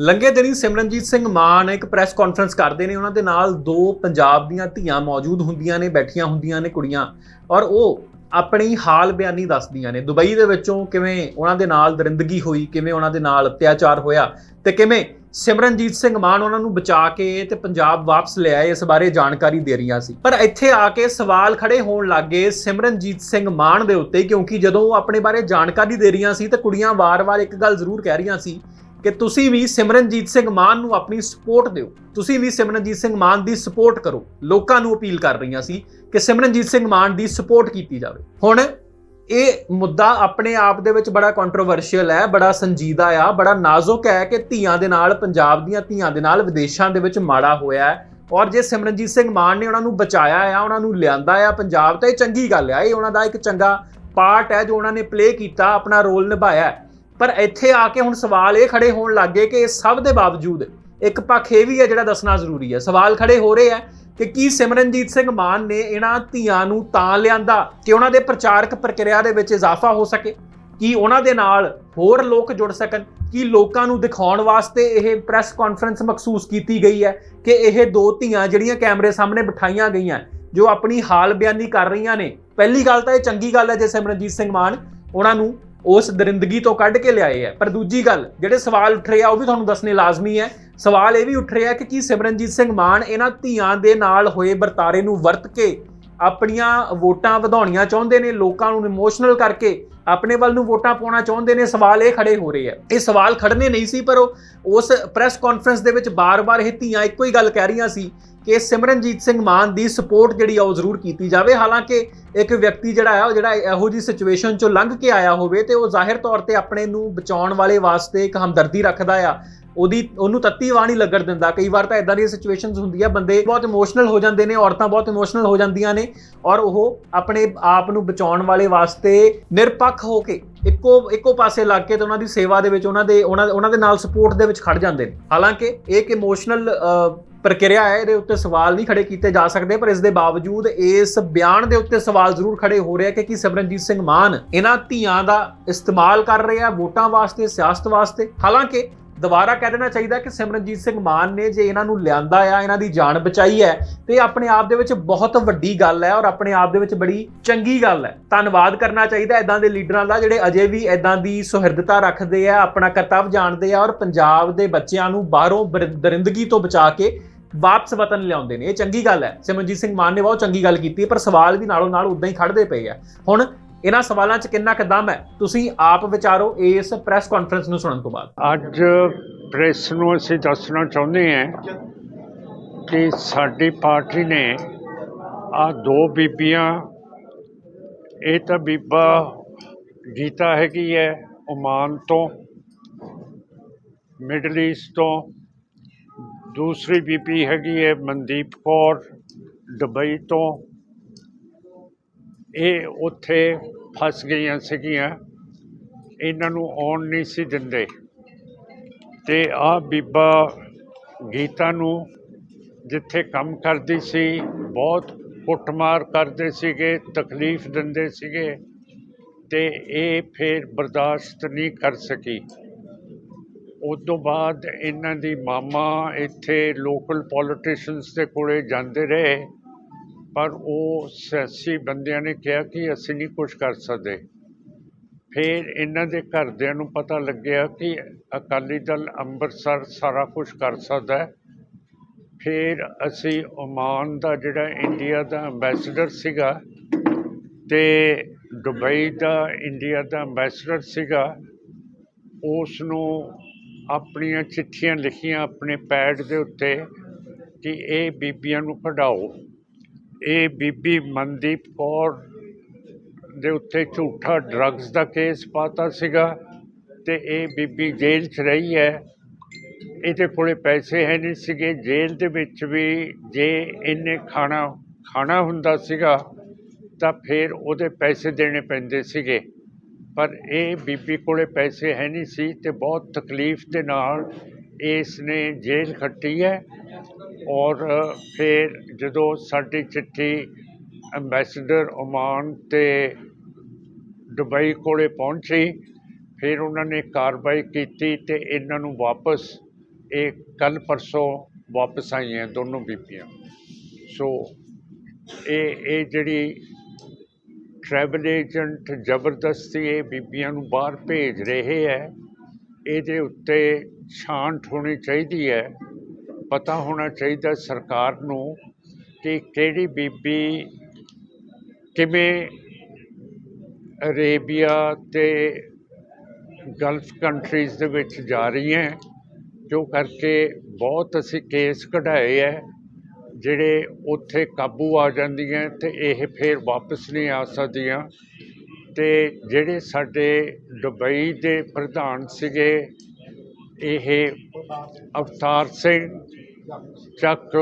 ਲੰਘੇ ਦਿਨੀ ਸਿਮਰਨਜੀਤ ਸਿੰਘ ਮਾਨ ਇੱਕ ਪ੍ਰੈਸ ਕਾਨਫਰੰਸ ਕਰਦੇ ਨੇ। ਉਹਨਾਂ ਦੇ ਨਾਲ ਦੋ ਪੰਜਾਬ ਦੀਆਂ ਧੀਆਂ ਮੌਜੂਦ ਹੁੰਦੀਆਂ ਨੇ, ਬੈਠੀਆਂ ਹੁੰਦੀਆਂ ਨੇ ਕੁੜੀਆਂ ਔਰ ਉਹ ਆਪਣੀ ਹਾਲ ਬਿਆਨੀ ਦੱਸਦੀਆਂ ਨੇ। ਦੁਬਈ ਦੇ ਵਿੱਚੋਂ ਕਿਵੇਂ ਉਹਨਾਂ ਦੇ ਨਾਲ ਦਰਿੰਦਗੀ ਹੋਈ, ਕਿਵੇਂ ਉਹਨਾਂ ਦੇ ਨਾਲ ਅਤਿਆਚਾਰ ਹੋਇਆ ਤੇ ਕਿਵੇਂ ਸਿਮਰਨਜੀਤ ਸਿੰਘ ਮਾਨ ਉਹਨਾਂ ਨੂੰ ਬਚਾ ਕੇ ਤੇ ਪੰਜਾਬ ਵਾਪਸ ਲੈ ਇਸ ਬਾਰੇ ਜਾਣਕਾਰੀ ਦੇ ਰਹੀਆਂ ਸੀ। ਪਰ ਇੱਥੇ ਆ ਕੇ ਸਵਾਲ ਖੜੇ ਹੋਣ ਲੱਗੇ ਸਿਮਰਨਜੀਤ ਸਿੰਘ ਮਾਨ ਦੇ ਉੱਤੇ, ਕਿਉਂਕਿ ਜਦੋਂ ਉਹ ਆਪਣੇ ਬਾਰੇ ਜਾਣਕਾਰੀ ਦੇ ਰਹੀਆਂ ਸੀ ਤਾਂ ਕੁੜੀਆਂ ਵਾਰ-ਵਾਰ ਇੱਕ ਗੱਲ ਜ਼ਰੂਰ ਕਹਿ ਰਹੀਆਂ ਸੀ ਕਿ ਤੁਸੀਂ ਵੀ ਸਿਮਰਨਜੀਤ ਸਿੰਘ ਮਾਨ ਨੂੰ ਆਪਣੀ ਸਪੋਰਟ ਦਿਓ। ਤੁਸੀਂ ਵੀ ਸਿਮਰਨਜੀਤ ਸਿੰਘ ਮਾਨ ਦੀ ਸਪੋਰਟ ਕਰੋ। ਲੋਕਾਂ ਨੂੰ ਅਪੀਲ ਕਰ ਰਹੀਆਂ ਸੀ ਕਿ ਸਿਮਰਨਜੀਤ ਸਿੰਘ ਮਾਨ ਦੀ ਸਪੋਰਟ ਕੀਤੀ ਜਾਵੇ। ਹੁਣ ਇਹ ਮੁੱਦਾ ਆਪਣੇ ਆਪ ਦੇ ਵਿੱਚ ਬੜਾ ਕੰਟਰੋਵਰਸ਼ੀਅਲ ਹੈ, ਬੜਾ ਸੰਜੀਦਾ ਆ, ਬੜਾ ਨਾਜ਼ੁਕ ਹੈ ਕਿ ਧੀਆਂ ਦੇ ਨਾਲ, ਪੰਜਾਬ ਦੀਆਂ ਧੀਆਂ ਦੇ ਨਾਲ, ਵਿਦੇਸ਼ਾਂ ਦੇ ਵਿੱਚ ਮਾੜਾ ਹੋਇਆ ਹੈ। ਔਰ ਜੇ ਸਿਮਰਨਜੀਤ ਸਿੰਘ ਮਾਨ ਨੇ ਉਹਨਾਂ ਨੂੰ ਬਚਾਇਆ ਆ, ਉਹਨਾਂ ਨੂੰ ਲਿਆਂਦਾ ਆ ਪੰਜਾਬ, ਤਾਂ ਇਹ ਚੰਗੀ ਗੱਲ ਆ। ਇਹ ਉਹਨਾਂ ਦਾ ਇੱਕ ਚੰਗਾ ਪਾਰਟ ਹੈ ਜੋ ਉਹਨਾਂ ਨੇ ਪਲੇ ਕੀਤਾ, ਆਪਣਾ ਰੋਲ ਨਿਭਾਇਆ। ਹੈ। ਪਰ ਇੱਥੇ ਆ ਕੇ ਹੁਣ ਸਵਾਲ ਇਹ ਖੜੇ ਹੋਣ ਲੱਗੇ ਕਿ ਇਹ ਸਭ ਦੇ ਬਾਵਜੂਦ ਇੱਕ ਪੱਖ ਇਹ ਵੀ ਹੈ ਜਿਹੜਾ ਦੱਸਣਾ ਜ਼ਰੂਰੀ ਹੈ। ਸਵਾਲ ਖੜੇ ਹੋ ਰਹੇ ਆ ਕਿ ਕੀ ਸਿਮਰਨਜੀਤ ਸਿੰਘ ਮਾਨ ਨੇ ਇਹਨਾਂ ਧੀਆਂ ਨੂੰ ਤਾਂ ਲਿਆਂਦਾ ਕਿ ਉਹਨਾਂ ਦੇ ਪ੍ਰਚਾਰਕ ਪ੍ਰਕਿਰਿਆ ਦੇ ਵਿੱਚ ਇਜ਼ਾਫਾ ਹੋ ਸਕੇ? ਕੀ ਉਹਨਾਂ ਦੇ ਨਾਲ ਹੋਰ ਲੋਕ ਜੁੜ ਸਕਣ? ਕੀ ਲੋਕਾਂ ਨੂੰ ਦਿਖਾਉਣ ਵਾਸਤੇ ਇਹ ਪ੍ਰੈਸ ਕਾਨਫਰੰਸ ਮਖਸੂਸ ਕੀਤੀ ਗਈ ਹੈ ਕਿ ਇਹ ਦੋ ਧੀਆਂ ਜਿਹੜੀਆਂ ਕੈਮਰੇ ਸਾਹਮਣੇ ਬਿਠਾਈਆਂ ਗਈਆਂ, ਜੋ ਆਪਣੀ ਹਾਲ ਬਿਆਨੀ ਕਰ ਰਹੀਆਂ ਨੇ? ਪਹਿਲੀ ਗੱਲ ਤਾਂ ਇਹ ਚੰਗੀ ਗੱਲ ਹੈ ਜੇ ਸਿਮਰਨਜੀਤ ਸਿੰਘ ਮਾਨ ਉਹਨਾਂ ਨੂੰ ਉਸ ਦਰਿੰਦਗੀ ਤੋਂ ਕੱਢ ਕੇ ਲਿਆਏ ਹੈ। ਪਰ ਦੂਜੀ ਗੱਲ, ਜਿਹੜੇ ਸਵਾਲ ਉੱਠ ਰਹੇ ਆ, ਉਹ ਵੀ ਤੁਹਾਨੂੰ ਦੱਸਣੇ ਲਾਜ਼ਮੀ ਹੈ। ਸਵਾਲ ਇਹ ਵੀ ਉੱਠ ਰਿਹਾ ਕਿ ਕੀ ਸਿਮਰਨਜੀਤ ਸਿੰਘ ਮਾਨ ਇਹਨਾਂ ਧੀਆਂ ਦੇ ਨਾਲ ਹੋਏ ਵਰਤਾਰੇ ਨੂੰ ਵਰਤ ਕੇ ਆਪਣੀਆਂ ਵੋਟਾਂ ਵਧਾਉਣੀਆਂ ਚਾਹੁੰਦੇ ਨੇ, ਲੋਕਾਂ ਨੂੰ ਇਮੋਸ਼ਨਲ ਕਰਕੇ ਆਪਣੇ ਵੱਲ ਨੂੰ ਵੋਟਾਂ ਪਾਉਣਾ ਚਾਹੁੰਦੇ ਨੇ, ਸਵਾਲ ਇਹ ਖੜੇ ਹੋ ਰਹੇ ਆ ਇਹ ਸਵਾਲ ਖੜਨੇ ਨਹੀਂ ਸੀ, ਪਰ ਉਹ ਉਸ ਪ੍ਰੈਸ ਕਾਨਫਰੰਸ ਦੇ ਵਿੱਚ ਬਾਰ-ਬਾਰ ਇਹ ਧੀਆਂ ਇੱਕੋ ਹੀ ਗੱਲ ਕਹਿ ਰਹੀਆਂ ਸੀ ਕਿ ਸਿਮਰਨਜੀਤ ਸਿੰਘ ਮਾਨ ਦੀ ਸਪੋਰਟ ਜਿਹੜੀ ਆ ਉਹ ਜ਼ਰੂਰ ਕੀਤੀ ਜਾਵੇ। ਹਾਲਾਂਕਿ ਇੱਕ ਵਿਅਕਤੀ ਜਿਹੜਾ ਆ, ਉਹ ਜਿਹੜਾ ਇਹੋ ਜੀ ਸਿਚੁਏਸ਼ਨ ਚੋਂ ਲੰਘ ਕੇ ਆਇਆ ਹੋਵੇ ਤੇ ਉਹ ਜ਼ਾਹਿਰ ਤੌਰ ਤੇ ਆਪਣੇ ਨੂੰ ਬਚਾਉਣ ਵਾਲੇ ਵਾਸਤੇ ਇੱਕ ਹਮਦਰਦੀ ਰੱਖਦਾ ਆ। ਉਹਦੀ, ਉਹਨੂੰ ਤੱਤੀ ਵਾਹ ਨਹੀਂ ਲੱਗਣ ਦਿੰਦਾ। ਕਈ ਵਾਰ ਤਾਂ ਇਦਾਂ ਦੀਆਂ ਸਿਚੁਏਸ਼ਨਸ ਹੁੰਦੀਆਂ, ਬੰਦੇ ਬਹੁਤ ਇਮੋਸ਼ਨਲ ਹੋ ਜਾਂਦੇ ਨੇ, ਔਰਤਾਂ ਬਹੁਤ ਇਮੋਸ਼ਨਲ ਹੋ ਜਾਂਦੀਆਂ ਨੇ ਔਰ ਉਹ ਆਪਣੇ ਆਪ ਨੂੰ ਬਚਾਉਣ ਵਾਲੇ ਵਾਸਤੇ ਨਿਰਪੱਖ ਹੋ ਕੇ ਇੱਕੋ ਇੱਕੋ ਪਾਸੇ ਲੱਗ ਕੇ ਤੇ ਉਹਨਾਂ ਦੀ ਸੇਵਾ ਦੇ ਵਿੱਚ ਉਹਨਾਂ ਦੇ, ਉਹਨਾਂ ਉਹਨਾਂ ਦੇ ਨਾਲ ਸਪੋਰਟ ਦੇ ਵਿੱਚ ਖੜ ਜਾਂਦੇ ਨੇ। ਹਾਲਾਂਕਿ ਇਹ ਇੱਕ ਇਮੋਸ਼ਨਲ ਪ੍ਰਕਿਰਿਆ ਹੈ, ਇਹਦੇ ਉੱਤੇ ਸਵਾਲ ਨਹੀਂ ਖੜੇ ਕੀਤੇ ਜਾ ਸਕਦੇ, ਪਰ ਇਸ ਦੇ ਬਾਵਜੂਦ ਇਸ ਬਿਆਨ ਦੇ ਉੱਤੇ ਸਵਾਲ ਜ਼ਰੂਰ ਖੜੇ ਹੋ ਰਿਹਾ ਕਿ ਕੀ ਸਿਮਰਨਜੀਤ ਸਿੰਘ ਮਾਨ ਇਹਨਾਂ ਧੀਆਂ ਦਾ ਇਸਤੇਮਾਲ ਕਰ ਰਿਹਾ ਵੋਟਾਂ ਵਾਸਤੇ, ਸਿਆਸਤ ਵਾਸਤੇ? ਹਾਲਾਂਕਿ ਦੁਬਾਰਾ ਕਹਿ ਦੇਣਾ ਚਾਹੀਦਾ ਕਿ ਸਿਮਰਨਜੀਤ ਸਿੰਘ ਮਾਨ ਨੇ ਜੇ ਇਹਨਾਂ ਨੂੰ ਲਿਆਂਦਾ ਆ, ਇਹਨਾਂ ਦੀ ਜਾਨ ਬਚਾਈ ਹੈ, ਤੇ ਇਹ ਆਪਣੇ ਆਪ ਦੇ ਵਿੱਚ ਬਹੁਤ ਵੱਡੀ ਗੱਲ ਹੈ ਔਰ ਆਪਣੇ ਆਪ ਦੇ ਵਿੱਚ ਬੜੀ ਚੰਗੀ ਗੱਲ ਹੈ। ਧੰਨਵਾਦ ਕਰਨਾ ਚਾਹੀਦਾ ਇਦਾਂ ਦੇ ਲੀਡਰਾਂ ਦਾ ਜਿਹੜੇ ਅਜੇ ਵੀ ਇਦਾਂ ਦੀ ਸੁਹਿਰਦਤਾ ਰੱਖਦੇ ਆ, ਆਪਣਾ ਕਰਤੱਵ ਜਾਣਦੇ ਆ ਔਰ ਪੰਜਾਬ ਦੇ ਬੱਚਿਆਂ ਨੂੰ ਬਾਹਰੋਂ ਬਰ- ਦਰਿੰਦਗੀ ਤੋਂ ਬਚਾ ਕੇ ਵਾਪਸ ਵਤਨ ਲਿਆਉਂਦੇ ਨੇ। ਇਹ ਚੰਗੀ ਗੱਲ ਹੈ। ਸਿਮਰਨਜੀਤ ਸਿੰਘ ਮਾਨ ਨੇ ਬਹੁਤ ਚੰਗੀ ਗੱਲ ਕੀਤੀ ਹੈ, ਪਰ ਸਵਾਲ ਵੀ ਨਾਲੋਂ ਨਾਲ ਉਦਾਂ ਹੀ ਖੜਦੇ ਪਏ ਆ। ਹੁਣ ਇਹਨਾਂ ਸਵਾਲਾਂ 'ਚ ਕਿੰਨਾ ਕੁ ਦਮ ਹੈ? ਤੁਸੀਂ ਆਪ ਵਿਚਾਰੋ ਇਸ ਪ੍ਰੈਸ ਕਾਨਫਰੰਸ ਨੂੰ ਸੁਣਨ ਤੋਂ ਬਾਅਦ। ਅੱਜ ਪ੍ਰੈਸ ਨੂੰ ਅਸੀਂ ਦੱਸਣਾ ਚਾਹੁੰਦੇ ਹਾਂ ਕਿ ਸਾਡੀ ਪਾਰਟੀ ਨੇ ਆ ਦੋ ਬੀਬੀਆਂ ਇਹ ਤਾਂ ਬੀਬਾ ਗੀਤਾ ਹੈਗੀ ਹੈ ਓਮਾਨ ਤੋਂ ਮਿਡਲ ਈਸਟ ਤੋਂ ਦੂਸਰੀ ਬੀਬੀ ਹੈਗੀ ਹੈ ਮਨਦੀਪ ਕੌਰ, ਦੁਬਈ ਤੋਂ। ਇਹ ਉੱਥੇ ਫਸ ਗਈਆਂ ਸੀਗੀਆਂ। ਇਹਨਾਂ ਨੂੰ ਆਉਣ ਨਹੀਂ ਸੀ ਦਿੰਦੇ। ਤੇ ਆ ਬੀਬਾ ਗੀਤਾ ਨੂੰ ਜਿੱਥੇ ਕੰਮ ਕਰਦੀ ਸੀ, ਬਹੁਤ ਕੁੱਟਮਾਰ ਕਰਦੇ ਸੀਗੇ, ਤਕਲੀਫ ਦਿੰਦੇ ਸੀਗੇ। ਤੇ ਇਹ ਫਿਰ ਬਰਦਾਸ਼ਤ ਨਹੀਂ ਕਰ ਸਕੀ। ਉਸ ਤੋਂ ਬਾਅਦ ਇਹਨਾਂ ਦੀ ਮਾਮਾ ਇੱਥੇ ਲੋਕਲ ਪੋਲੀਟੀਸ਼ੀਅਨਸ ਦੇ ਕੋਲੇ ਜਾਂਦੇ ਰਹੇ, ਪਰ ਉਹ ਸਿਆਸੀ ਬੰਦਿਆਂ ਨੇ ਕਿਹਾ ਕਿ ਅਸੀਂ ਨਹੀਂ ਕੁਝ ਕਰ ਸਕਦੇ। ਫਿਰ ਇਹਨਾਂ ਦੇ ਘਰਦਿਆਂ ਨੂੰ ਪਤਾ ਲੱਗਿਆ ਕਿ ਅਕਾਲੀ ਦਲ ਅੰਮ੍ਰਿਤਸਰ ਸਾਰਾ ਕੁਝ ਕਰ ਸਕਦਾ ਹੈ। ਫਿਰ ਅਸੀਂ ਓਮਾਨ ਦਾ ਜਿਹੜਾ ਇੰਡੀਆ ਦਾ ਐਮਬੈਸਡਰ ਸੀਗਾ ਤੇ ਦੁਬਈ ਦਾ ਇੰਡੀਆ ਦਾ ਐਮਬੈਸਡਰ ਸੀਗਾ, ਉਸ ਨੂੰ ਆਪਣੀਆਂ ਚਿੱਠੀਆਂ ਲਿਖੀਆਂ ਆਪਣੇ ਪੈਡ ਦੇ ਉੱਤੇ ਕਿ ਇਹ ਬੀਬੀਆਂ ਨੂੰ ਕਢਾਓ ਇਹ ਬੀਬੀ ਮਨਦੀਪ ਕੌਰ ਦੇ ਉੱਤੇ ਝੂਠਾ ਡਰੱਗਸ ਦਾ ਕੇਸ ਪਾਤਾ ਸੀਗਾ ਤੇ ਇਹ ਬੀਬੀ ਜੇਲ੍ਹ 'ਚ ਰਹੀ ਹੈ। ਇਹਦੇ ਕੋਲੇ ਪੈਸੇ ਹੈ ਨਹੀਂ ਸੀਗੇ। ਜੇਲ੍ਹ ਦੇ ਵਿੱਚ ਵੀ ਜੇ ਇਹਨੇ ਖਾਣਾ ਖਾਣਾ ਹੁੰਦਾ ਸੀਗਾ ਤਾਂ ਫਿਰ ਉਹਦੇ ਪੈਸੇ ਦੇਣੇ ਪੈਂਦੇ ਸੀਗੇ। ਪਰ ਇਹ ਬੀਬੀ ਕੋਲੇ ਪੈਸੇ ਹੈ ਨਹੀਂ ਸੀ ਤੇ ਬਹੁਤ ਤਕਲੀਫ ਦੇ ਨਾਲ ਇਸ ਨੇ ਜੇਲ੍ਹ ਖੱਟੀ ਹੈ ਔਰ ਫਿਰ ਜਦੋਂ ਸਾਡੀ ਚਿੱਠੀ ਐਮਬੈਸਡਰ ਓਮਾਨ ਤੇ ਦੁਬਈ ਕੋਲੇ ਪਹੁੰਚੀ, ਫਿਰ ਉਹਨਾਂ ਨੇ ਕਾਰਵਾਈ ਕੀਤੀ ਤੇ ਇਹਨਾਂ ਨੂੰ ਵਾਪਸ, ਇਹ ਕੱਲ ਪਰਸੋਂ ਵਾਪਸ ਆਈਆਂ ਦੋਨੋਂ ਬੀਬੀਆਂ। ਸੋ ਇਹ ਇਹ ਜਿਹੜੀ ਟਰੈਵਲ ਏਜੰਟ ਜ਼ਬਰਦਸਤੀ ਇਹ ਬੀਬੀਆਂ ਨੂੰ ਬਾਹਰ ਭੇਜ ਰਹੇ ਹੈ। ਇਹਦੇ ਉੱਤੇ ਛਾਂਟ ਹੋਣੀ ਚਾਹੀਦੀ ਹੈ। ਪਤਾ ਹੋਣਾ ਚਾਹੀਦਾ ਸਰਕਾਰ ਨੂੰ ਕਿ ਕਿਹੜੀ ਬੀਬੀ ਕਿਵੇਂ ਅਰੇਬੀਆ ਤੇ ਗਲਫ ਕੰਟਰੀਜ਼ ਦੇ ਵਿੱਚ ਜਾ ਰਹੀ ਹੈ। ਜੋ ਕਰਕੇ ਬਹੁਤ ਅਸੀਂ ਕੇਸ ਕਢਾਏ ਹੈ। ਜਿਹੜੇ ਉੱਥੇ ਕਾਬੂ ਆ ਜਾਂਦੀਆਂ ਤੇ ਇਹ ਫਿਰ ਵਾਪਸ ਨਹੀਂ ਆ ਸਕਦੀਆਂ। ਤੇ ਜਿਹੜੇ ਸਾਡੇ ਦੁਬਈ ਦੇ ਪ੍ਰਧਾਨ ਸੀਗੇ, ਇਹ ਅਵਤਾਰ ਸਿੰਘ ਚੱਕ,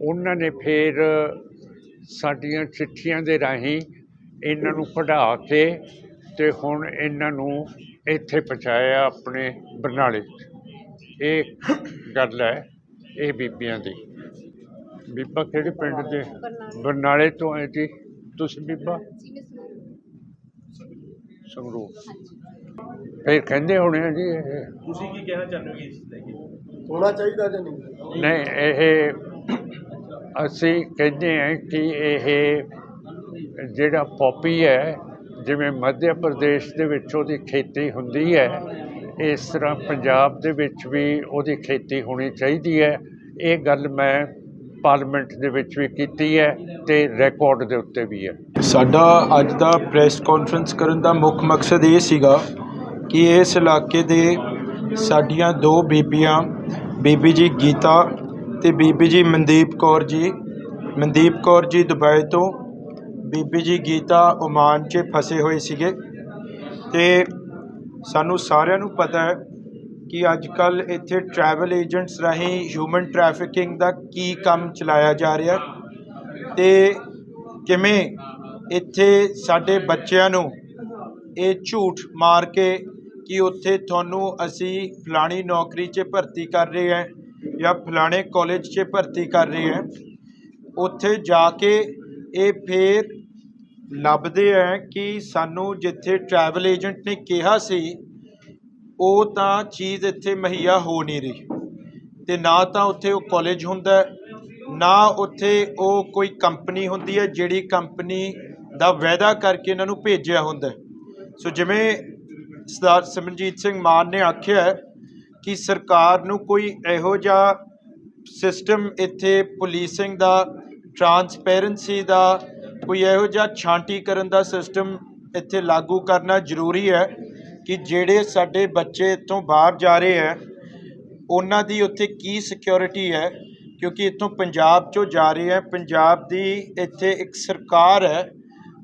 ਉਹਨਾਂ ਨੇ ਫਿਰ ਸਾਡੀਆਂ ਚਿੱਠੀਆਂ ਦੇ ਰਾਹੀਂ ਇਹਨਾਂ ਨੂੰ ਕਢਾ ਕੇ ਤੇ ਹੁਣ ਇਹਨਾਂ ਨੂੰ ਇੱਥੇ ਪਹੁੰਚਾਇਆ ਆਪਣੇ ਬਰਨਾਲੇ। 'ਚ ਇਹ ਗੱਲ ਹੈ, ਇਹ ਬੀਬੀਆਂ ਦੀ। ਬੀਬਾ ਕਿਹੜੇ ਪਿੰਡ ਦੇ? ਬਰਨਾਲੇ। ਤੋਂ ਹੈ ਜੀ ਤੁਸੀਂ ਬੀਬਾ? ਸੰਗਰੂਰ ਫਿਰ ਕਹਿੰਦੇ ਹੋਣੇ ਆ ਜੀ ਇਹ ਤੁਸੀਂ ਕੀ ਕਹਿਣਾ ਚਾਹੁੰਦੇ ਹੋ ਇਸ ਕੇ? ਹੋਣਾ ਚਾਹੀਦਾ ਜਾਂ ਨਹੀਂ? ਨਹੀਂ ਇਹ ਅਸੀਂ ਕਹਿੰਦੇ ਹਾਂ ਕਿ ਇਹ ਜਿਹੜਾ ਪੋਪੀ ਹੈ ਜਿਵੇਂ ਮੱਧ ਪ੍ਰਦੇਸ਼ ਦੇ ਵਿੱਚ ਉਹਦੀ ਖੇਤੀ ਹੁੰਦੀ ਹੈ ਇਸ ਤਰ੍ਹਾਂ ਪੰਜਾਬ ਦੇ ਵਿੱਚ ਵੀ ਉਹਦੀ ਖੇਤੀ ਹੋਣੀ ਚਾਹੀਦੀ ਹੈ। ਇਹ ਗੱਲ ਮੈਂ ਪਾਰਲੀਮੈਂਟ ਦੇ ਵਿੱਚ ਵੀ ਕੀਤੀ ਹੈ ਤੇ ਰਿਕਾਰਡ ਦੇ ਉੱਤੇ ਵੀ ਹੈ। ਸਾਡਾ ਅੱਜ ਦਾ ਪ੍ਰੈਸ ਕਾਨਫਰੰਸ ਕਰਨ ਦਾ ਮੁੱਖ ਮਕਸਦ ਇਹ ਸੀਗਾ ਕਿ ਇਸ ਇਲਾਕੇ ਦੇ ਸਾਡੀਆਂ ਦੋ ਬੀਬੀਆਂ, ਬੀਬੀ ਜੀ ਗੀਤਾ ਤੇ ਬੀਬੀ ਜੀ ਮਨਦੀਪ ਕੌਰ ਜੀ, ਮਨਦੀਪ ਕੌਰ ਜੀ ਦੁਬਈ ਤੋਂ, ਬੀਬੀ ਜੀ ਗੀਤਾ ਓਮਾਨ 'ਚ ਫਸੇ ਹੋਏ ਸੀਗੇ ਤੇ ਸਾਨੂੰ ਸਾਰਿਆਂ ਨੂੰ ਪਤਾ ਹੈ ਕਿ ਅੱਜ ਕੱਲ ਇੱਥੇ ਟਰੈਵਲ ਏਜੰਟਸ ਰਾਹੀਂ ਹਿਊਮਨ ਟਰੈਫਿਕਿੰਗ ਦਾ ਕੀ ਕੰਮ ਚਲਾਇਆ ਜਾ ਰਿਹਾ ਤੇ ਕਿਵੇਂ ਇੱਥੇ ਸਾਡੇ ਬੱਚਿਆਂ ਨੂੰ ਇਹ ਝੂਠ ਮਾਰ ਕੇ ਕਿ ਉੱਥੇ ਤੁਹਾਨੂੰ ਅਸੀਂ ਫਲਾਣੀ ਨੌਕਰੀ 'ਚ ਭਰਤੀ ਕਰ ਰਹੇ ਹਾਂ ਜਾਂ ਫਲਾਣੇ ਕਾਲਜ 'ਚ ਭਰਤੀ ਕਰ ਰਹੇ ਹਾਂ, ਉੱਥੇ ਜਾ ਕੇ ਇਹ ਫੇਰ ਲੱਭਦੇ ਹੈ ਕਿ ਸਾਨੂੰ ਜਿੱਥੇ ਟਰੈਵਲ ਏਜੰਟ ਨੇ ਕਿਹਾ ਸੀ ਉਹ ਤਾਂ ਚੀਜ਼ ਇੱਥੇ ਮੁਹੱਈਆ ਹੋ ਨਹੀਂ ਰਹੀ ਤੇ ਨਾ ਤਾਂ ਉੱਥੇ ਉਹ ਕਾਲਜ ਹੁੰਦਾ ਨਾ ਉੱਥੇ ਉਹ ਕੋਈ ਕੰਪਨੀ ਹੁੰਦੀ ਹੈ ਜਿਹੜੀ ਕੰਪਨੀ ਦਾ ਵਾਅਦਾ ਕਰਕੇ ਇਹਨਾਂ ਨੂੰ ਭੇਜਿਆ ਹੁੰਦਾ ਸੋ ਜਿਵੇਂ ਸਰਦਾਰ ਸਿਮਰਨਜੀਤ ਸਿੰਘ ਮਾਨ ਨੇ ਆਖਿਆ ਕਿ ਸਰਕਾਰ ਨੂੰ ਕੋਈ ਇਹੋ ਜਿਹਾ ਸਿਸਟਮ ਇੱਥੇ ਪੁਲਿਸਿੰਗ ਦਾ ਟਰਾਂਸਪੇਰੈਂਸੀ ਦਾ, ਕੋਈ ਇਹੋ ਜਿਹਾ ਛਾਂਟੀ ਕਰਨ ਦਾ ਸਿਸਟਮ ਇੱਥੇ ਲਾਗੂ ਕਰਨਾ ਜ਼ਰੂਰੀ ਹੈ। ਕਿ ਜਿਹੜੇ ਸਾਡੇ ਬੱਚੇ ਇੱਥੋਂ ਬਾਹਰ ਜਾ ਰਹੇ ਹੈ, ਉਹਨਾਂ ਦੀ ਉੱਥੇ ਕੀ ਸਿਕਿਉਰਿਟੀ ਹੈ? ਕਿਉਂਕਿ ਇੱਥੋਂ ਪੰਜਾਬ ਚੋਂ ਜਾ ਰਹੇ ਹੈ, ਪੰਜਾਬ ਦੀ ਇੱਥੇ ਇੱਕ ਸਰਕਾਰ ਹੈ।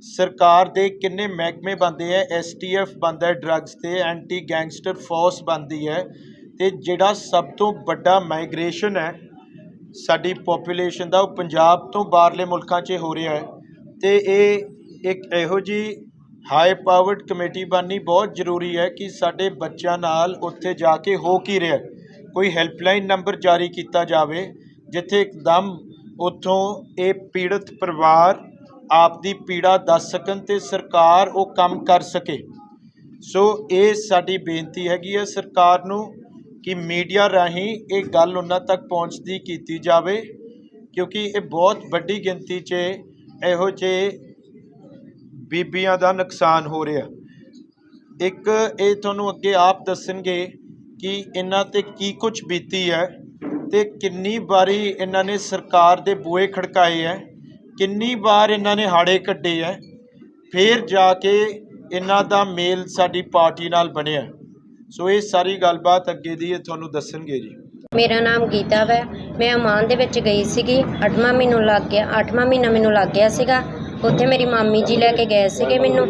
ਸਰਕਾਰ ਦੇ ਕਿੰਨੇ ਮਹਿਕਮੇ ਬਣਦੇ ਹੈ? ਐਸਟੀਐਫ ਬਣਦਾ ਹੈ ਡਰੱਗਸ ਤੇ ਐਂਟੀ ਗੈਂਗਸਟਰ ਫੋਰਸ ਬਣਦੀ ਹੈ। ਤੇ ਜਿਹੜਾ ਸਭ ਤੋਂ ਵੱਡਾ ਮਾਈਗ੍ਰੇਸ਼ਨ ਹੈ, ਸਾਡੀ ਪੋਪੂਲੇਸ਼ਨ ਦਾ ਉਹ ਪੰਜਾਬ ਤੋਂ ਬਾਹਰਲੇ ਮੁਲਕਾਂ 'ਚ ਹੋ ਰਿਹਾ ਹੈ। ਤੇ ਇਹ ਇੱਕ ਇਹੋ ਜੀ ਹਾਈ ਪਾਵਰਡ ਕਮੇਟੀ ਬਣਨੀ ਬਹੁਤ ਜ਼ਰੂਰੀ ਹੈ ਕਿ ਸਾਡੇ ਬੱਚਿਆਂ ਨਾਲ ਉੱਥੇ ਜਾ ਕੇ ਹੋ ਕੀ ਰਿਹਾ ਕੋਈ ਹੈਲਪਲਾਈਨ ਨੰਬਰ ਜਾਰੀ ਕੀਤਾ ਜਾਵੇ, ਜਿੱਥੇ ਇੱਕਦਮ ਉੱਥੋਂ ਇਹ ਪੀੜਤ ਪਰਿਵਾਰ ਆਪ ਦੀ ਪੀੜਾ ਦੱਸ ਸਕਣ ਤੇ ਸਰਕਾਰ ਉਹ ਕੰਮ ਕਰ ਸਕੇ। ਸੋ ਇਹ ਸਾਡੀ ਬੇਨਤੀ ਹੈਗੀ ਹੈ ਸਰਕਾਰ ਨੂੰ ਕਿ ਮੀਡੀਆ ਰਾਹੀਂ ਇਹ ਗੱਲ ਉਹਨਾਂ ਤੱਕ ਪਹੁੰਚਦੀ ਕੀਤੀ ਜਾਵੇ, ਕਿਉਂਕਿ ਇਹ ਬਹੁਤ ਵੱਡੀ ਗਿਣਤੀ 'ਚ ਇਹੋ ਜਿਹੇ ਬੀਬੀਆਂ ਦਾ ਨੁਕਸਾਨ ਹੋ ਰਿਹਾ। ਇੱਕ, ਇਹ ਤੁਹਾਨੂੰ ਅੱਗੇ ਆਪ ਦੱਸਣਗੇ ਕਿ ਇਹਨਾਂ ਤੇ ਕੀ ਕੁਝ ਬੀਤੀ ਹੈ ਤੇ ਕਿੰਨੀ ਵਾਰੀ ਇਹਨਾਂ ਨੇ ਸਰਕਾਰ ਦੇ ਬੂਹੇ ਖੜਕਾਏ ਹੈ, ਕਿੰਨੀ ਵਾਰ ਇਹਨਾਂ ਨੇ ਹਾੜੇ ਕੱਢੇ ਹੈ, ਫਿਰ ਜਾ ਕੇ ਇਹਨਾਂ ਦਾ ਮੇਲ ਸਾਡੀ ਪਾਰਟੀ ਨਾਲ ਬਣਿਆ। ਸੋ ਇਹ ਸਾਰੀ ਗੱਲਬਾਤ ਅੱਗੇ ਦੀ ਇਹ ਤੁਹਾਨੂੰ ਦੱਸਣਗੇ ਜੀ। ਮੇਰਾ ਨਾਮ ਗੀਤਾ ਵੈ। ਮੈਂ ਅਮਾਨ ਦੇ ਵਿੱਚ ਗਈ ਸੀਗੀ। 8ਵਾਂ ਮਹੀਨਾ ਲੱਗ ਗਿਆ 8ਵਾਂ ਮਹੀਨਾ ਮੈਨੂੰ ਲੱਗ ਗਿਆ ਸੀਗਾ। ਉੱਥੇ ਮੇਰੀ ਮਾਮੀ ਜੀ ਲੈ ਕੇ ਗਏ ਸੀਗੇ ਮੈਨੂੰ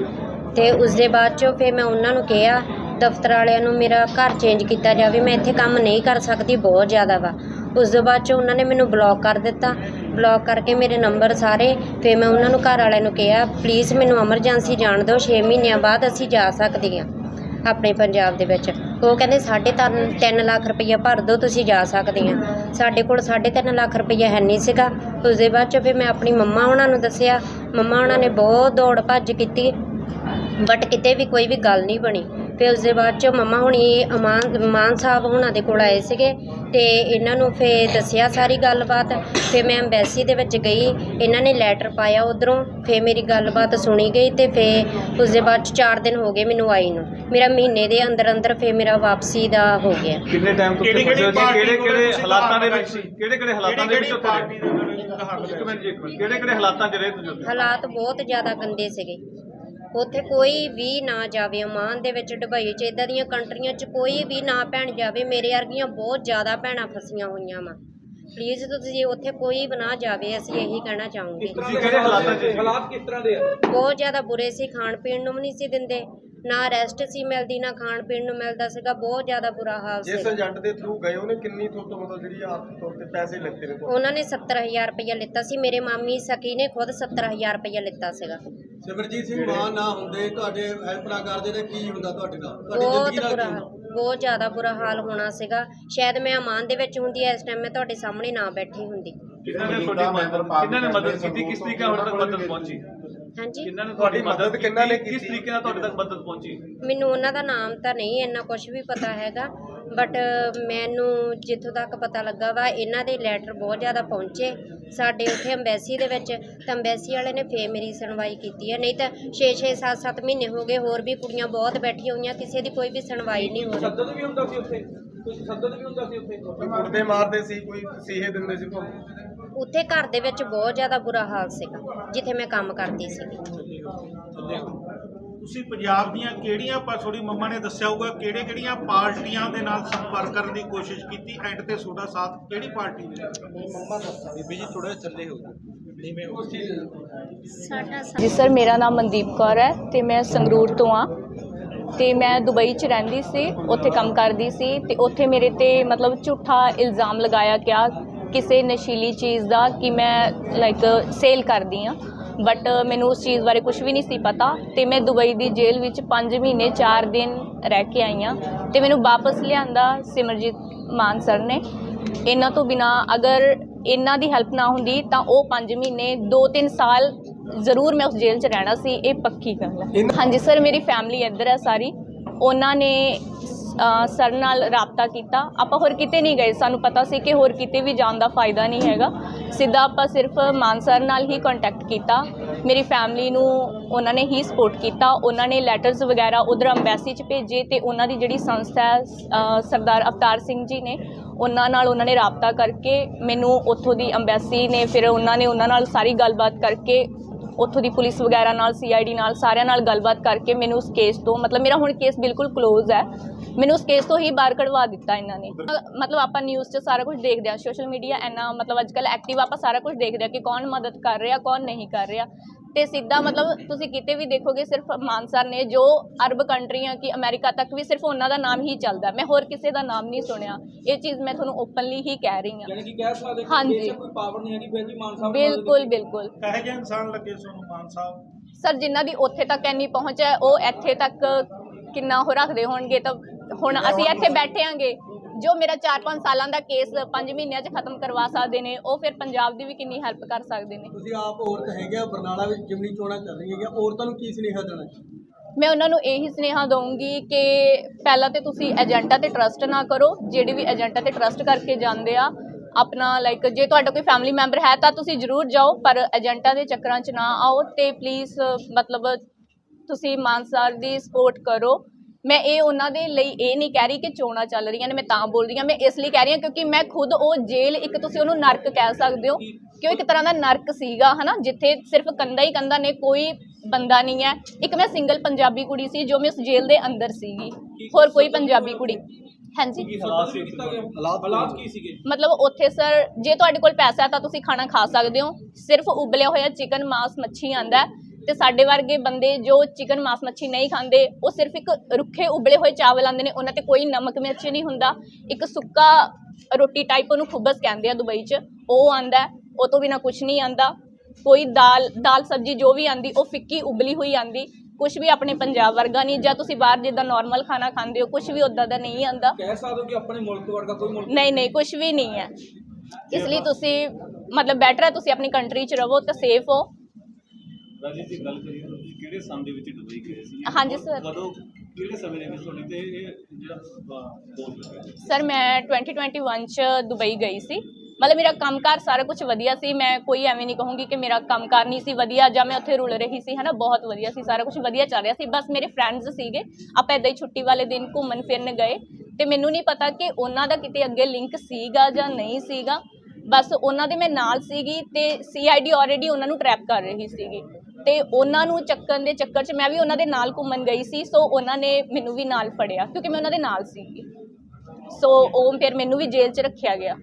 ਤੇ ਉਸ ਦੇ ਬਾਅਦ ਚੋਂ ਫਿਰ ਮੈਂ ਉਹਨਾਂ ਨੂੰ ਕਿਹਾ, ਦਫ਼ਤਰ ਵਾਲਿਆਂ ਨੂੰ ਮੇਰਾ ਘਰ ਚੇਂਜ ਕੀਤਾ ਜਾਵੇ, ਮੈਂ ਇੱਥੇ ਕੰਮ ਨਹੀਂ ਕਰ ਸਕਦੀ, ਬਹੁਤ ਜ਼ਿਆਦਾ ਵਾ। ਉਸ ਤੋਂ ਬਾਅਦ ਚੋਂ ਉਹਨਾਂ ਨੇ ਮੈਨੂੰ ਬਲੌਕ ਕਰ ਦਿੱਤਾ। ਬਲੌਕ ਕਰਕੇ ਮੇਰੇ ਨੰਬਰ ਸਾਰੇ, ਫਿਰ ਮੈਂ ਉਹਨਾਂ ਨੂੰ ਘਰ ਵਾਲਿਆਂ ਨੂੰ ਕਿਹਾ ਪਲੀਜ਼ ਮੈਨੂੰ ਐਮਰਜੈਂਸੀ ਜਾਣ ਦਿਓ 6 ਮਹੀਨਿਆਂ ਬਾਅਦ ਅਸੀਂ ਜਾ ਸਕਦੇ ਹਾਂ ਆਪਣੇ ਪੰਜਾਬ ਦੇ ਵਿੱਚ। ਉਹ ਕਹਿੰਦੇ, ਸਾਢੇ ਤਿੰਨ ਤਿੰਨ ਲੱਖ ਰੁਪਈਆ ਭਰ ਦਿਓ, ਤੁਸੀਂ ਜਾ ਸਕਦੇ ਆ ਸਾਡੇ ਕੋਲ ਸਾਢੇ ਤਿੰਨ ਲੱਖ ਰੁਪਈਆ ਹੈ ਨਹੀਂ ਸੀਗਾ। ਉਸ ਦੇ ਬਾਅਦ ਚ ਫਿਰ ਮੈਂ ਆਪਣੀ ਮੰਮਾ ਉਹਨਾਂ ਨੂੰ ਦੱਸਿਆ ਮੰਮਾ ਉਹਨਾਂ ਨੇ ਬਹੁਤ ਦੌੜ ਭੱਜ ਕੀਤੀ ਬਟ ਕਿਤੇ ਵੀ ਕੋਈ ਵੀ ਗੱਲ ਨਹੀਂ ਬਣੀ। ਫਿਰ ਉਸ ਦੇ ਬਾਅਦ ਚ ਮੰਮਾ ਹੁਣੀ ਅਮਾਨ ਮਾਨ ਸਾਹਿਬ ਹੁਣਾਂ ਦੇ ਕੋਲ ਆਏ ਸੀਗੇ ਤੇ ਇਹਨਾਂ ਨੂੰ ਫਿਰ ਦੱਸਿਆ ਸਾਰੀ ਗੱਲਬਾਤ। ਫਿਰ ਮੈਂ ਐਮਬੈਸੀ ਦੇ ਵਿੱਚ ਗਈ ਇਹਨਾਂ ਨੇ ਲੈਟਰ ਪਾਇਆ ਉਧਰੋਂ ਫਿਰ ਮੇਰੀ ਗੱਲਬਾਤ ਸੁਣੀ ਗਈ ਤੇ ਫਿਰ ਉਸ ਦੇ ਬਾਅਦ ਚ 4 ਦਿਨ ਹੋ ਗਏ ਮੈਨੂੰ ਆਈ ਨੂੰ। ਮੇਰਾ ਮਹੀਨੇ ਦੇ ਅੰਦਰ ਅੰਦਰ ਫਿਰ ਮੇਰਾ ਵਾਪਸੀ ਦਾ ਹੋ ਗਿਆ। ਕਿੰਨੇ ਟਾਈਮ ਤੋਂ ਕਿਹੜੀ- ਕਿਹੜੀ ਹਾਲਾਤਾਂ ਦੇ ਵਿੱਚ ਸੀ? ਕਿਹੜੇ ਕਿਹੜੇ ਹਾਲਾਤਾਂ ਦੇ ਵਿੱਚ ਇੱਕ ਮਿੰਟ ਜੀ, ਇੱਕ ਮਿੰਟ ਕਿਹੜੇ ਕਿਹੜੇ ਹਾਲਾਤਾਂ 'ਚ ਰਹੇ ਤੁਸੀਂ ਉੱਥੇ ਹਾਲਾਤ ਬਹੁਤ ਜ਼ਿਆਦਾ ਗੰਦੇ ਸੀਗੇ। ਉੱਥੇ ਕੋਈ ਵੀ ਨਾ ਜਾਵੇ ਓਮਾਨ ਦੇ ਵਿੱਚ ਦੁਬਈ 'ਚ ਇਦਾਂ ਦੀਆਂ ਕੰਟਰੀਆਂ 'ਚ ਕੋਈ ਵੀ ਨਾ ਭੈਣ ਜਾਵੇ ਮੇਰੇ ਵਰਗੀਆਂ ਬਹੁਤ ਜ਼ਿਆਦਾ ਭੈਣਾਂ ਫਸੀਆਂ ਹੋਈਆਂ ਵਾ। ਪਲੀਜ਼ ਤੁਸੀਂ ਉੱਥੇ ਕੋਈ ਵੀ ਨਾ ਜਾਵੇ ਅਸੀਂ ਇਹੀ ਕਹਿਣਾ ਚਾਹੂੰਗੇ। ਤੁਸੀਂ ਕਿਹੜੇ ਹਾਲਾਤਾਂ 'ਚ? ਸੀ? ਕਿਸ ਤਰ੍ਹਾਂ ਦੇ ਆ? ਬਹੁਤ ਜ਼ਿਆਦਾ ਬੁਰੇ ਸੀ ਖਾਣ ਪੀਣ ਨੂੰ ਵੀ ਨਹੀਂ ਸੀ ਦਿੰਦੇ। ਨਾ ਰੈਸਟ ਸੀ ਮਿਲਦੀ ਨਾ ਖਾਣ ਪੀਣ ਨੂੰ ਮਿਲਦਾ ਸੀਗਾ ਬਹੁਤ ਜ਼ਿਆਦਾ ਬੁਰਾ ਹਾਲ ਸੀ ਏਜੰਟ ਦੇ ਥਰੂ ਗਏ ਉਹਨੇ ਕਿੰਨੀ ਤੋਂ ਤੋਂ ਮਤਲਬ ਜਿਹੜੀ ਆਰਥਿਕ ਤੌਰ ਤੇ ਪੈਸੇ ਲਿੱਤੇ ਨੇ ਤੁਹਾਨੂੰ? ਉਹਨਾਂ ਨੇ 70000 ਰੁਪਇਆ ਲਿੱਤਾ ਸੀ ਮੇਰੇ ਮਾਮੀ ਸਕੀ ਨੇ ਖੁਦ 70000 ਰੁਪਇਆ ਲਿੱਤਾ ਸੀਗਾ। ਸਿਮਰਜੀਤ ਸਿੰਘ ਮਾਨ ਨਾ ਹੁੰਦੇ ਤੁਹਾਡੇ ਹੈਲਪ ਨਾ ਕਰਦੇ ਤੇ ਕੀ ਹੁੰਦਾ ਤੁਹਾਡੇ ਨਾਲ? ਤੁਹਾਡੀ ਬਹੁਤ ਜ਼ਿੰਦਗੀ ਨਾਲ ਬੁਰਾ ਕੀ ਹਾਲ ਹੁੰਦਾ? ਬਹੁਤ ਜ਼ਿਆਦਾ ਬੁਰਾ ਹਾਲ ਹੋਣਾ ਸੀਗਾ। ਸ਼ਾਇਦ ਮੈਂ ਅਮਾਨ ਦੇ ਵਿੱਚ ਹੁੰਦੀ ਐ ਇਸ ਟਾਈਮ ਮੈਂ ਤੁਹਾਡੇ ਸਾਹਮਣੇ ਨਾ ਬੈਠੀ ਹੁੰਦੀ। ਕਿਹਨਾਂ ਨੇ ਤੁਹਾਡੀ ਮਦਦ ਕਿਹਨਾਂ ਨੇ ਮਦਦ ਕੀਤੀ? ਕਿਸ ਤਰੀਕੇ ਨਾਲ ਤੁਹਾਡੇ ਤੱਕ ਮਦਦ ਪਹੁੰਚੀ? ਹਾਂਜੀ। ਕਿਹਨਾਂ ਨੇ ਤੁਹਾਡੀ ਮਦਦ ਕਿਹਨਾਂ ਨੇ ਕੀਤੀ? ਕਿਸ? ਤਰੀਕੇ ਨਾਲ ਤੁਹਾਡੇ ਤੱਕ ਮਦਦ ਪਹੁੰਚੀ? ਮੈਨੂੰ ਉਹਨਾਂ ਦਾ ਨਾਮ ਤਾਂ ਨਹੀਂ ਇੰਨਾ ਕੁਝ ਵੀ ਪਤਾ ਹੈਗਾ। ਬਟ ਮੈਨੂੰ ਜਿੱਥੋਂ ਤੱਕ ਪਤਾ ਲੱਗਾ ਵਾ ਇਹਨਾਂ ਦੇ ਲੈਟਰ ਬਹੁਤ ਜ਼ਿਆਦਾ ਪਹੁੰਚੇ। ਸਾਡੇ ਉੱਥੇ ਅੰਬੈਸੀ ਦੇ ਵਿੱਚ ਤਾਂ ਅੰਬੈਸੀ ਵਾਲੇ ਨੇ ਫੇਰ ਮੇਰੀ ਸੁਣਵਾਈ ਕੀਤੀ ਹੈ। ਨਹੀਂ ਤਾਂ 6 6 7 7 ਮਹੀਨੇ ਹੋ ਗਏ ਹੋਰ ਵੀ ਕੁੜੀਆਂ ਬਹੁਤ ਬੈਠੀਆਂ ਹੋਈਆਂ ਕਿਸੇ ਦੀ ਕੋਈ ਵੀ ਸੁਣਵਾਈ ਨਹੀਂ ਹੋ ਰਹੀ। ਵੀ ਹੁੰਦਾ ਸੀ ਉੱਥੇ? ਕੋਈ ਤਸੱਦਦ ਵੀ ਹੁੰਦਾ ਸੀ ਉੱਥੇ? ਕੋਈ ਮੁਰਦੇ ਮਾਰਦੇ ਸੀ ਕੋਈ ਸੀਹੇ ਦਿੰਦੇ ਸੀ ਤੁਹਾਨੂੰ ਉੱਥੇ ਘਰ ਦੇ ਵਿੱਚ ਬਹੁਤ ਜ਼ਿਆਦਾ ਬੁਰਾ ਹਾਲ ਸੀਗਾ ਜਿੱਥੇ ਮੈਂ ਕੰਮ ਕਰਦੀ ਸੀ। ਤੁਸੀਂ ਪੰਜਾਬ ਦੀਆਂ ਕਿਹੜੀਆਂ ਪਰ ਤੁਹਾਡੀ ਮੰਮਾ ਨੇ ਦੱਸਿਆ ਹੋਊਗਾ ਕਿਹੜੇ ਕਿਹੜੀਆਂ ਪਾਰਟੀਆਂ ਦੇ ਨਾਲ ਸੰਪਰਕ ਕਰਨ ਦੀ ਕੋਸ਼ਿਸ਼ ਕੀਤੀ? ਐਂਡ ਤੇ ਤੁਹਾਡਾ ਸਾਥ ਕਿਹੜੀ ਪਾਰਟੀ ਨੇ? ਬੀਬੀ ਜੀ ਥੋੜਾ ਥੱਲੇ ਹੋ ਨੀਵੇਂ ਹੋ ਜੀ ਸਰ ਮੇਰਾ ਨਾਮ ਮਨਦੀਪ ਕੌਰ ਹੈ ਤੇ ਮੈਂ ਸੰਗਰੂਰ ਤੋਂ ਆ ਤੇ ਮੈਂ ਦੁਬਈ 'ਚ ਰਹਿੰਦੀ ਸੀ ਉੱਥੇ ਕੰਮ ਕਰਦੀ ਸੀ ਤੇ ਉੱਥੇ ਮੇਰੇ ਤੇ ਮਤਲਬ ਝੂਠਾ ਇਲਜ਼ਾਮ ਲਗਾਇਆ ਗਿਆ ਕਿਸੇ ਨਸ਼ੀਲੀ ਚੀਜ਼ ਦਾ ਕਿ ਮੈਂ ਲਾਈਕ ਸੇਲ ਕਰਦੀ ਆ ਬਟ ਮੈਨੂੰ ਉਸ ਚੀਜ਼ ਬਾਰੇ ਕੁਝ ਵੀ ਨਹੀਂ ਸੀ ਪਤਾ ਤੇ ਮੈਂ ਦੁਬਈ ਦੀ ਜੇਲ੍ਹ ਵਿੱਚ 5 ਮਹੀਨੇ 4 ਦਿਨ ਰਹਿ ਕੇ ਆਈ ਆ ਤੇ ਮੈਨੂੰ ਵਾਪਸ ਲਿਆਂਦਾ ਸਿਮਰਜੀਤ ਮਾਨ ਸਰ ਨੇ। ਇਹਨਾਂ ਤੋਂ ਬਿਨਾ ਅਗਰ ਇਹਨਾਂ ਦੀ ਹੈਲਪ ਨਾ ਹੁੰਦੀ ਤਾਂ ਉਹ 5 ਮਹੀਨੇ 2-3 ਸਾਲ ਜ਼ਰੂਰ ਮੈਂ ਉਸ ਜੇਲ੍ਹ 'ਚ ਰਹਿਣਾ ਸੀ ਇਹ ਪੱਕੀ ਗੱਲ ਹੈ। ਹਾਂਜੀ ਸਰ ਮੇਰੀ ਫੈਮਿਲੀ ਇੱਧਰ ਹੈ ਸਾਰੀ। ਉਹਨਾਂ ਨੇ ਸਰ ਨਾਲ ਰਾਬਤਾ ਕੀਤਾ। ਆਪਾਂ ਹੋਰ ਕਿਤੇ ਨਹੀਂ ਗਏ। ਸਾਨੂੰ ਪਤਾ ਸੀ ਕਿ ਹੋਰ ਕਿਤੇ ਵੀ ਜਾਣ ਦਾ ਫਾਇਦਾ ਨਹੀਂ ਹੈਗਾ। ਸਿੱਧਾ ਆਪਾਂ ਸਿਰਫ ਮਾਨ ਸਰ ਨਾਲ ਹੀ ਕੰਟੈਕਟ ਕੀਤਾ। ਮੇਰੀ ਫੈਮਿਲੀ ਨੂੰ ਉਹਨਾਂ ਨੇ ਹੀ ਸਪੋਰਟ ਕੀਤਾ। ਉਹਨਾਂ ਨੇ ਲੈਟਰਸ ਵਗੈਰਾ ਉਧਰ ਅੰਬੈਸੀ 'ਚ ਭੇਜੇ ਤੇ ਉਹਨਾਂ ਦੀ ਜਿਹੜੀ ਸੰਸਥਾ ਹੈ ਸਰਦਾਰ ਅਵਤਾਰ ਸਿੰਘ ਜੀ ਨੇ, ਉਹਨਾਂ ਨਾਲ ਉਹਨਾਂ ਨੇ ਰਾਬਤਾ ਕਰਕੇ ਮੈਨੂੰ ਉੱਥੋਂ ਦੀ ਅੰਬੈਸੀ ਨੇ, ਫਿਰ ਉਹਨਾਂ ਨੇ ਉਹਨਾਂ ਨਾਲ ਸਾਰੀ ਗੱਲਬਾਤ ਕਰਕੇ ਉੱਥੋਂ ਦੀ ਪੁਲਿਸ ਵਗੈਰਾ ਨਾਲ ਸੀਆਈਡੀ ਨਾਲ ਸਾਰਿਆਂ ਨਾਲ ਗੱਲਬਾਤ ਕਰਕੇ ਮੈਨੂੰ ਉਸ ਕੇਸ ਤੋਂ ਮਤਲਬ ਮੇਰਾ ਹੁਣ ਕੇਸ ਬਿਲਕੁਲ ক্লোਜ਼ ਹੈ। ਮੈਨੂੰ ਉਸ ਕੇਸ ਤੋਂ ਹੀ ਬਾਹਰ ਕਢਵਾ ਦਿੱਤਾ ਇਹਨਾਂ ਨੇ। ਮਤਲਬ ਆਪਾਂ ਨਿਊਜ਼ 'ਚ ਸਾਰਾ ਕੁਝ ਦੇਖਦੇ ਹਾਂ ਸੋਸ਼ਲ ਮੀਡੀਆ ਇੰਨਾ ਮਤਲਬ ਅੱਜਕੱਲ ਐਕਟਿਵ ਆਪਾਂ ਸਾਰਾ ਕੁਝ ਦੇਖਦੇ ਹਾਂ ਕਿ ਕੌਣ ਮਦਦ ਕਰ ਰਿਹਾ ਕੌਣ ਨਹੀਂ ਕਰ ਰਿਹਾ। ਤੇ ਸਿੱਧਾ ਮਤਲਬ ਤੁਸੀਂ ਕਿਤੇ ਵੀ ਦੇਖੋਗੇ ਸਿਰਫ ਮਾਨ ਸਰ ਨੇ ਜੋ ਅਰਬ ਕੰਟਰੀਆਂ ਕਿ ਅਮਰੀਕਾ ਤੱਕ ਵੀ ਸਿਰਫ ਉਹਨਾਂ ਦਾ ਨਾਮ ਹੀ ਚੱਲਦਾ ਮੈਂ ਹੋਰ ਕਿਸੇ ਦਾ ਨਾਮ ਨਹੀਂ ਸੁਣਿਆ। ਇਹ ਚੀਜ਼ ਮੈਂ ਤੁਹਾਨੂੰ ਓਪਨਲੀ ਹੀ ਕਹਿ ਰਹੀ ਹਾਂ। ਯਾਨੀ ਕਿ ਕਹਿ ਸਕਦੇ ਹਾਂਜੀ। ਕੋਈ ਪਾਵਰ ਨਹੀਂ ਹੈਗੀ ਫਿਰ ਵੀ ਮਾਨ ਸਾਹਿਬ ਬਿਲਕੁਲ ਬਿਲਕੁਲ। ਕਹੇ ਜਿਹੇ ਇਨਸਾਨ ਲੱਗੇ ਤੁਹਾਨੂੰ ਮਾਨ ਸਾਹਿਬ ਸਰ ਜਿਨ੍ਹਾਂ ਦੀ ਉੱਥੇ ਤੱਕ ਇੰਨੀ ਪਹੁੰਚ ਹੈ ਉਹ ਇੱਥੇ ਤੱਕ ਕਿੰਨਾ ਉਹ ਰੱਖਦੇ ਹੋਣਗੇ ਤਾਂ ਹੁਣ ਅਸੀਂ ਇੱਥੇ ਬੈਠੇ ਆਂਗੇ ਜੋ ਮੇਰਾ 4-5 ਸਾਲਾਂ ਦਾ ਕੇਸ 5 ਮਹੀਨਿਆਂ 'ਚ ਖਤਮ ਕਰਵਾ ਸਕਦੇ ਨੇ ਉਹ ਫਿਰ ਪੰਜਾਬ ਦੀ ਵੀ ਕਿੰਨੀ ਹੈਲਪ ਕਰ ਸਕਦੇ ਨੇ। ਤੁਸੀਂ ਆਪ ਔਰਤ ਹੈਗੇ ਆ ਬਰਨਾਲਾ ਵਿੱਚ ਜਿਮਨੀ ਚੋਣਾਂ ਚੱਲ ਰਹੀਆਂ ਹੈਗੀਆਂ ਔਰਤਾਂ ਨੂੰ ਕੀ ਸੁਨੇਹਾ ਦੇਣਾ ਮੈਂ ਉਹਨਾਂ ਨੂੰ ਇਹੀ ਸੁਨੇਹਾ ਦਊਂਗੀ ਕਿ ਪਹਿਲਾਂ ਤੇ ਤੁਸੀਂ ਏਜੰਟਾਂ ਤੇ ਟਰਸਟ ਨਾ ਕਰੋ ਜਿਹੜੇ ਵੀ ਏਜੰਟਾਂ ਤੇ ਟਰਸਟ ਕਰਕੇ ਜਾਂਦੇ ਆ ਆਪਣਾ ਲਾਈਕ ਜੇ ਤੁਹਾਡਾ ਕੋਈ ਫੈਮਿਲੀ ਮੈਂਬਰ ਹੈ ਤਾਂ ਤੁਸੀਂ ਜ਼ਰੂਰ ਜਾਓ ਪਰ ਏਜੰਟਾਂ ਦੇ ਚੱਕਰਾਂ 'ਚ ਨਾ ਆਓ ਤੇ ਪਲੀਜ਼ ਮਤਲਬ ਤੁਸੀਂ ਮਾਨਸਾਰ ਦੀ ਸਪੋਰਟ ਕਰੋ। ਮੈਂ ਇਹ ਉਹਨਾਂ ਦੇ ਲਈ ਇਹ ਨਹੀਂ ਕਹਿ ਰਹੀ ਕਿ ਚੋਣਾਂ ਚੱਲ ਰਹੀਆਂ ਨੇ ਮੈਂ ਤਾਂ ਬੋਲ ਰਹੀ ਹਾਂ ਮੈਂ ਇਸ ਲਈ ਕਹਿ ਰਹੀ ਹਾਂ ਕਿਉਂਕਿ ਮੈਂ ਖੁਦ ਉਹ ਜੇਲ੍ਹ ਇੱਕ ਤੁਸੀਂ ਉਹਨੂੰ ਨਰਕ ਕਹਿ ਸਕਦੇ ਹੋ ਕਿ ਉਹ ਇੱਕ ਤਰ੍ਹਾਂ ਦਾ ਨਰਕ ਸੀਗਾ ਹਨਾ ਜਿੱਥੇ ਸਿਰਫ ਕੰਧਾਂ ਹੀ ਕੰਧਾਂ ਨੇ ਕੋਈ ਬੰਦਾ ਨਹੀਂ ਹੈ। ਇੱਕ ਮੈਂ ਸਿੰਗਲ ਪੰਜਾਬੀ ਕੁੜੀ ਸੀ ਜੋ ਮੈਂ ਉਸ ਜੇਲ੍ਹ ਦੇ ਅੰਦਰ ਸੀਗੀ ਹੋਰ ਕੋਈ ਪੰਜਾਬੀ ਕੁੜੀ। ਹਾਂਜੀ? ਹਾਲਾਤ ਕੀ ਸੀਗੇ? ਮਤਲਬ ਉੱਥੇ ਸਰ ਜੇ ਤੁਹਾਡੇ ਕੋਲ ਪੈਸਾ ਹੈ ਤਾਂ ਤੁਸੀਂ ਖਾਣਾ ਖਾ ਸਕਦੇ ਹੋ। ਸਿਰਫ ਉਬਲਿਆ ਹੋਇਆ ਚਿਕਨ ਮਾਸ ਮੱਛੀ ਆਂਦਾ ਹੈ। ਤੇ ਸਾਡੇ ਵਰਗੇ ਬੰਦੇ ਜੋ ਚਿਕਨ ਮਾਸ ਮੱਛੀ ਨਹੀਂ ਖਾਂਦੇ ਉਹ ਸਿਰਫ ਇੱਕ ਰੁੱਖੇ ਉਬਲੇ ਹੋਏ ਚਾਵਲ ਆਂਦੇ ਨੇ ਉਹਨਾਂ ਤੇ ਕੋਈ ਨਮਕ ਮਿਰਚ ਨਹੀਂ ਹੁੰਦਾ। ਇੱਕ ਸੁੱਕਾ ਰੋਟੀ ਟਾਈਪ ਉਹਨੂੰ ਖੁਬਸ ਕਹਿੰਦੇ ਆ ਦੁਬਈ 'ਚ। ਉਹ ਆਂਦਾ ਉਹ ਤੋਂ ਬਿਨਾ ਕੁਝ ਨਹੀਂ ਆਂਦਾ। ਕੋਈ ਦਾਲ ਦਾਲ ਸਬਜ਼ੀ ਜੋ ਵੀ ਆਂਦੀ ਉਹ ਫਿੱਕੀ ਉਬਲੀ ਹੋਈ ਆਂਦੀ। ਕੁਝ ਵੀ ਆਪਣੇ ਪੰਜਾਬ ਵਰਗਾ ਨਹੀਂ ਜਾਂ ਤੁਸੀਂ ਬਾਹਰ ਜਿੱਦਾਂ ਨਾਰਮਲ ਖਾਣਾ ਖਾਂਦੇ ਹੋ ਕੁਝ ਵੀ ਉਦਾਂ ਦਾ ਨਹੀਂ ਆਂਦਾ। ਕਹਿ ਸਕਦੇ ਹੋ ਕਿ ਆਪਣੇ ਮੁਲਕ ਵਰਗਾ ਕੋਈ ਮੁਲਕ ਨਹੀਂ ਨਹੀਂ ਕੁਝ ਵੀ ਨਹੀਂ ਹੈ। ਇਸ ਲਈ ਤੁਸੀਂ ਮਤਲਬ ਬੈਟਰ ਹੈ ਤੁਸੀਂ ਆਪਣੀ ਕੰਟਰੀ 'ਚ ਰਹੋ ਤੇ ਸੇਫ ਹੋ। ਰਾਜੀ ਦੀ ਗੱਲ ਕਰੀਏ ਤਾਂ ਤੁਸੀਂ ਕਿਹੜੇ ਸੰਨ ਦੇ ਵਿੱਚ ਦੁਬਈ ਗਏ ਸੀ ਹਾਂਜੀ ਸਰ। ਕਦੋਂ ਕਿਹੜੇ ਸਮੇਂ ਦੇ ਵਿੱਚ ਤੁਹਾਡੀ ਤੇ ਇਹ ਜਿਹੜਾ ਦੋਸਤ ਸਰ ਮੈਂ 2021 ਚ ਦੁਬਈ ਗਈ ਸੀ। ਮਤਲਬ ਮੇਰਾ ਕੰਮਕਾਰ ਸਾਰਾ ਕੁਝ ਵਧੀਆ ਸੀ। ਮੈਂ ਕੋਈ ਐਵੇਂ ਨਹੀਂ ਕਹੂੰਗੀ ਕਿ ਮੇਰਾ ਕੰਮਕਾਰ ਨਹੀਂ ਸੀ ਵਧੀਆ ਜਾਂ ਮੈਂ ਉੱਥੇ ਰੁਲ ਰਹੀ ਸੀ ਹਨਾ ਬਹੁਤ ਵਧੀਆ ਸੀ ਸਾਰਾ ਕੁਝ ਵਧੀਆ ਚੱਲ ਰਿਹਾ ਸੀ। ਬਸ ਮੇਰੇ ਫਰੈਂਡਸ ਸੀਗੇ। ਆਪਾਂ ਇਦਾਂ ਹੀ ਛੁੱਟੀ ਵਾਲੇ ਦਿਨ ਘੁੰਮਣ ਫਿਰਨ ਗਏ। ਤੇ ਮੈਨੂੰ ਨਹੀਂ ਪਤਾ ਕਿ ਉਹਨਾਂ ਦਾ ਕਿਤੇ ਅੱਗੇ ਲਿੰਕ ਸੀਗਾ ਜਾਂ ਨਹੀਂ ਸੀਗਾ। ਬਸ ਉਹਨਾਂ ਦੇ ਮੈਂ ਨਾਲ ਸੀਗੀ ਤੇ ਸੀਆਈਡੀ ਆਲਰੇਡੀ ਉਹਨਾਂ ਨੂੰ ਟਰੈਪ ਕਰ ਰਹੀ ਸੀਗੀ। ਤੇ ਉਹਨਾਂ ਨੂੰ ਚੱਕਣ ਦੇ ਚੱਕਰ 'ਚ ਮੈਂ ਵੀ ਉਹਨਾਂ ਦੇ ਨਾਲ ਘੁੰਮਣ ਗਈ ਸੀ ਸੋ ਉਹਨਾਂ ਨੇ ਮੈਨੂੰ ਵੀ ਨਾਲ ਫੜਿਆ, ਕਿਉਂਕਿ ਮੈਂ ਉਹਨਾਂ ਦੇ ਨਾਲ ਸੀ ਸੋ ਉਹ ਫਿਰ ਮੈਨੂੰ ਵੀ ਜੇਲ੍ਹ 'ਚ ਰੱਖਿਆ ਗਿਆ।